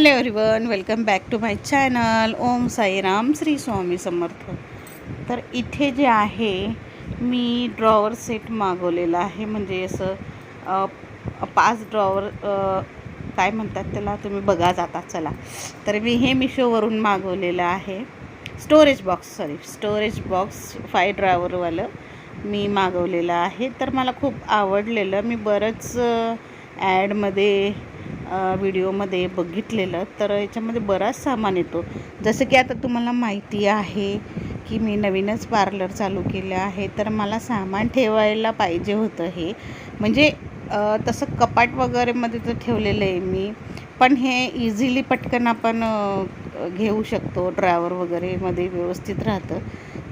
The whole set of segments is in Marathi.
Hello everyone welcome back to my channel Om Sairam Shri Swami Samarth. तर इथे जे आहे मी ड्रॉवर सेट मागवलेला आहे. म्हणजे असं पाच ड्रॉवर काय म्हणतात त्याला? तुम्ही बघा जाता चला. तर मी हे मिशोवरून मागवलेलं आहे. Storage box sorry storage box five ड्रॉवरवालं मी मागवलेलं आहे. तर मला खूप आवडलेलं. मी बरंच ॲडमध्ये व्हिडिओमध्ये बघितलेलं तर याच्यामध्ये बराच सामान येतो. जसं की आता तुम्हाला माहिती आहे की मी नवीनच पार्लर चालू केलं आहे तर मला सामान ठेवायला पाहिजे होतं हे. म्हणजे तसं कपाट वगैरेमध्ये तर ठेवलेलं आहे मी पण हे इझिली पटकन आपण घेऊ शकतो ड्रायवर वगैरेमध्ये व्यवस्थित राहतं.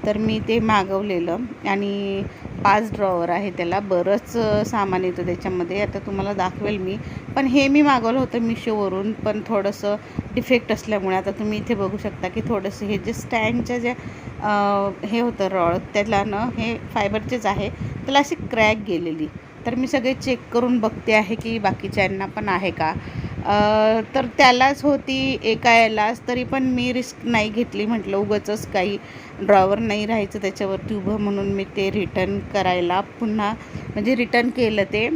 तर मी ते मागवलेलं आणि पाच ड्रॉवर आहे त्याला. बरंच सामान येतं त्याच्यामध्ये. आता तुम्हाला दाखवेल मी. पण हे मी मागवलं होतं मिशोवरून पण थोडंसं डिफेक्ट असल्यामुळे आता तुम्ही इथे बघू शकता की थोडंसं हे जे स्टँडच्या ज्या हे होतं रॉड त्याला ना हे फायबरचेच आहे. त्याला अशी क्रॅक गेलेली. तर मी सगळे चेक करून बघते आहे की बाकीच्यांना पण आहे का? तर त्यालाच होती एका यालाच तरी पण मी रिस्क नाही घेतली. म्हटलं उगाचच काही ड्रॉवर नाही राहायचं त्याच्यावरती उभं म्हणून मी ते रिटर्न करायला पुन्हा म्हणजे रिटर्न केलं ते.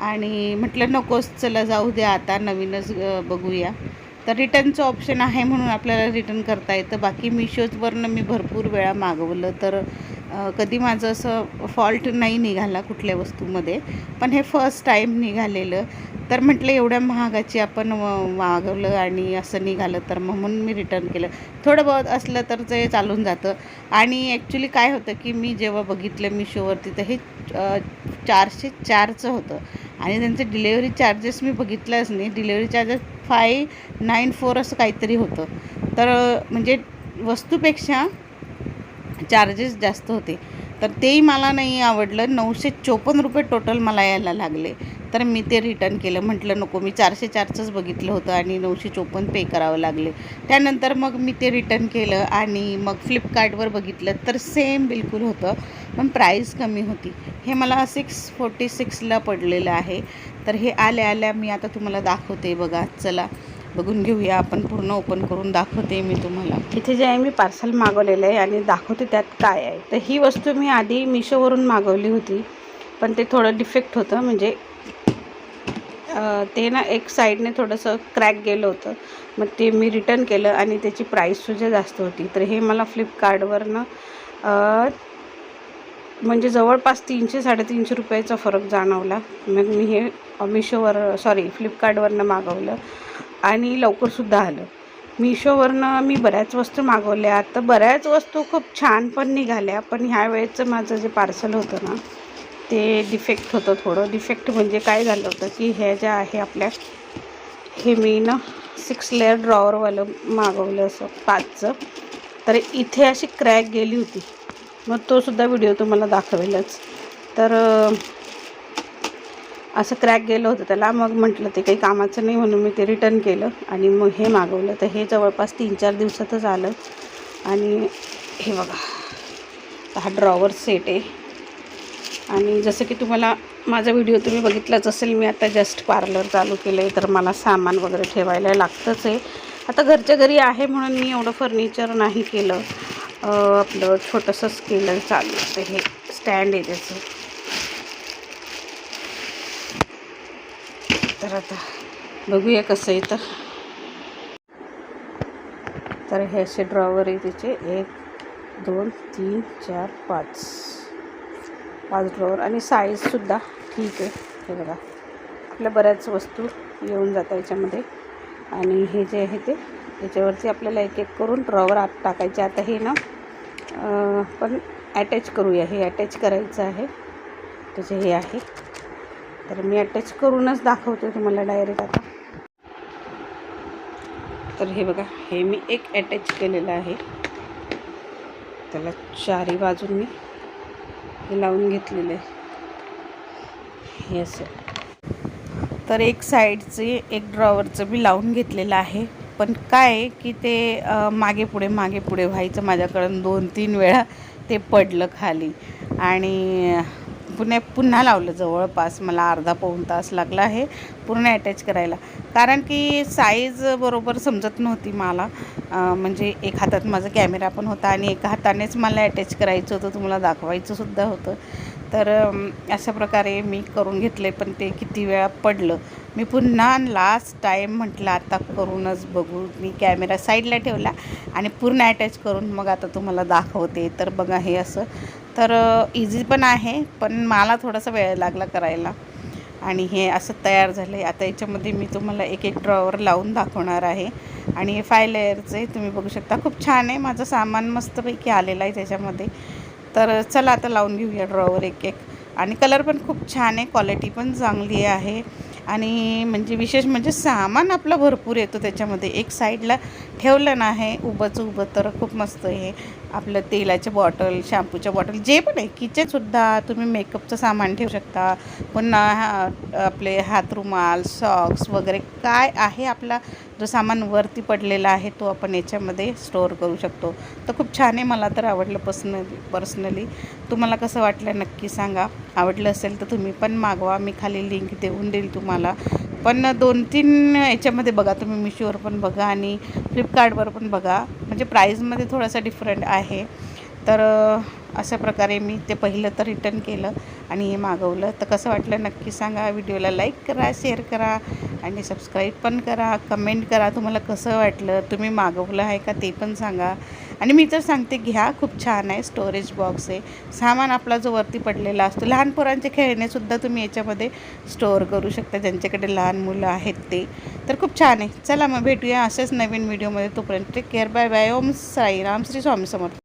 आणि म्हटलं नकोच चला जाऊ द्या आता नवीनच बघूया. तर रिटर्नचं ऑप्शन आहे म्हणून आपल्याला रिटर्न करता येतं. बाकी मिशोजवरनं मी भरपूर वेळा मागवलं. तर कधी माझं असं फॉल्ट नाही निघाला कुठल्या वस्तूमध्ये पण हे फर्स्ट टाईम निघालेलं. तर म्हटलं एवढ्या महागाची आपण मागवलं आणि असं निघालं तर मग म्हणून मी रिटर्न केलं. थोडं बहुत असलं तर ते चालून जातं. आणि ॲक्च्युली काय होतं की मी जेव्हा बघितलं मिशोवरती तर हे चारशे चारचं होतं. आणि त्यांचे डिलेवरी चार्जेस मी बघितलंच नाही. Delivery charges five nine four असं काहीतरी होतं. तर म्हणजे वस्तूपेक्षा चार्जेस जास्त होते. तर तेही मला नाही आवडलं. नऊशे चोपन्न रुपये टोटल मला यायला लागले. तर मी ते रिटर्न केलं. म्हटलं नको मी चारशे चारचंच बघितलं होतं आणि नऊशे चोपन्न पे करावं लागले. त्यानंतर मग मी ते रिटर्न केलं आणि मग फ्लिपकार्टवर बघितलं तर सेम बिलकुल होतं पण प्राईस कमी होती. हे मला सिक्स फोर्टी सिक्सला पडलेलं आहे. तर हे आल्या आल्या मी आता तुम्हाला दाखवते बघा. चला. बघून घेऊया. आपण पूर्ण ओपन करून दाखवते मी तुम्हाला. इथे जे आहे मी पार्सल मागवलेलं आहे आणि दाखवते त्यात काय आहे. तर ही वस्तू मी आधी मिशोवरून मागवली होती पण ते थोडं डिफेक्ट होतं. म्हणजे ते ना एक साईडने थोडंसं क्रॅक गेलं होतं. मग ते मी रिटर्न केलं आणि त्याची प्राईससुद्धा जास्त होती. तर हे मला फ्लिपकार्टवरनं म्हणजे जवळपास तीनशे साडेतीनशे रुपयाचा फरक जाणवला. मग मी हे मिशोवर सॉरी फ्लिपकार्टवरनं मागवलं. आणि लवकरसुद्धा आलं. मिशोवरनं मी बऱ्याच वस्तू मागवल्या. तर बऱ्याच वस्तू खूप छान पण निघाल्या. पण ह्या वेळेचं माझं जे पार्सल होतं ना ते डिफेक्ट होतं थोडं. डिफेक्ट म्हणजे काय झालं होतं की ह्या ज्या आहे आपल्या हे मी ना सिक्स लेअर ड्रॉवरवालं मागवलं असं पाचचं. तर इथे अशी क्रॅक गेली होती. मग तोसुद्धा व्हिडिओ तुम्हाला दाखवेलच. तर असं क्रॅक गेलं होतं त्याला. मग म्हटलं ते काही कामाचं नाही म्हणून मी ते रिटर्न केलं आणि मग हे मागवलं. तर हे जवळपास तीन चार दिवसातच आलं. आणि हे बघा हा ड्रॉवर सेट आहे. आणि जसं की तुम्हाला माझा व्हिडिओ तुम्ही बघितलाच असेल मी आता जस्ट पार्लर चालू केलं आहे तर मला सामान वगैरे ठेवायला लागतंच आहे. आता घरच्या घरी आहे म्हणून मी एवढं फर्निचर नाही केलं. आपलं छोटंसंच केलं चालू. तर हे स्टँड आहे त्याचं. तर आता बघूया कसं आहे तर तर हे असे ड्रॉवर आहे त्याचे एक दोन तीन चार पाच. पाच ड्रॉवर आणि साईजसुद्धा ठीक आहे. हे बघा. आपल्या बऱ्याच वस्तू येऊन जातात याच्यामध्ये. आणि हे जे आहे ते याच्यावरती आपल्याला एक एक करून ड्रॉवर आत टाकायचे. आता हे ना पण अटॅच करूया. हे अटॅच करायचं आहे. त्याचे हे आहे. तर मी अटॅच करूनच दाखवते तुम्हाला डायरेक्ट आता. तर हे बघा हे मी एक अटॅच केलेलं आहे. त्याला चारी बाजून मी हे लावून घेतलेलं आहे. हे असं. तर एक साईडचे एक ड्रॉवरचं मी लावून घेतलेलं आहे. पण काय की ते मागे पुढे मागे पुढे व्हायचं माझ्याकडून दोन तीन वेळा ते पडलं खाली. आणि पुन्हा पुन्हा लावलं. जवळपास मला अर्धा पाऊण तास लागला आहे पूर्ण अटॅच करायला. कारण की साईज बरोबर समजत नव्हती मला. म्हणजे एक हातात माझा कॅमेरा पण होता आणि एका हातानेच मला अटॅच करायचं होतं तुम्हाला दाखवायचंसुद्धा होतं. तर अशा प्रकारे मी करून घेतले पण ते किती वेळा पडलं. मी पुन्हा लास्ट टाईम म्हटलं आता करूनच बघू. मी कॅमेरा साईडला ठेवला आणि पूर्ण अटॅच करून मग आता तुम्हाला दाखवते. तर बघा हे असं तर इझी पण आहे पण मला थोडासा वेळ लागला करायला. आणि हे असं तयार झालं आहे आता याच्यामध्ये मी तुम्हाला एक एक ड्रॉवर लावून दाखवणार आहे. आणि हे फाय लेअरचे तुम्ही बघू शकता. खूप छान आहे. माझं सामान मस्तपैकी आलेलं आहे त्याच्यामध्ये. तर चला आता लावून घेऊया ड्रॉवर एक एक आणि कलर पण खूप छान आहे. क्वालिटी पण चांगली आहे. आणि म्हणजे विशेष म्हणजे सामान आपलं भरपूर येतो त्याच्यामध्ये. एक साईडला ठेवलं ना हे उभंच उभं तर खूप मस्त आहे आपलं तेलाचे बॉटल शॅम्पूच्या बॉटल जे पण आहे किचनसुद्धा तुम्ही मेकअपचं सामान ठेवू शकता. पुन्हा हा- आपले हातरुमाल सॉक्स वगैरे काय आहे आपला जो सामान वरती पडलेला आहे तो आपण याच्यामध्ये स्टोअर करू शकतो. तर खूप छान आहे मला तर आवडलं पर्सनली पर्सनली. तुम्हाला कसं वाटलं नक्की सांगा. आवडलं असेल तर तुम्ही पण मागवा. मी खाली लिंक देऊन देईल तुम्हाला. पण दोन तीन याच्यामध्ये बघा तुम्ही मिशोवर पण बघा आणि फ्लिपकार्टवर पण बघा. म्हणजे प्राईजमध्ये थोडासा डिफरंट आहे. तर अशा प्रकारे मी ते पहिलं तर रिटर्न केलं आणि हे मागवलं. तर कसं वाटलं नक्की सांगा. व्हिडिओला लाईक करा शेअर करा आणि सबस्क्राईब पण करा. कमेंट करा तुम्हाला कसं वाटलं? तुम्ही मागवलं आहे का ते पण सांगा. आणि मी तर सांगते घ्या खूप छान आहे स्टोरेज बॉक्स आहे. सामान आपला जो वरती पडलेला असतो लहान पोरांचे खेळणेसुद्धा तुम्ही याच्यामध्ये स्टोअर करू शकता. ज्यांच्याकडे लहान मुलं आहेत ते. तर खूप छान आहे. चला मग भेटूया असेच नवीन व्हिडिओमध्ये तोपर्यंत take care bye bye Om Sairam Shri Swami Samarth.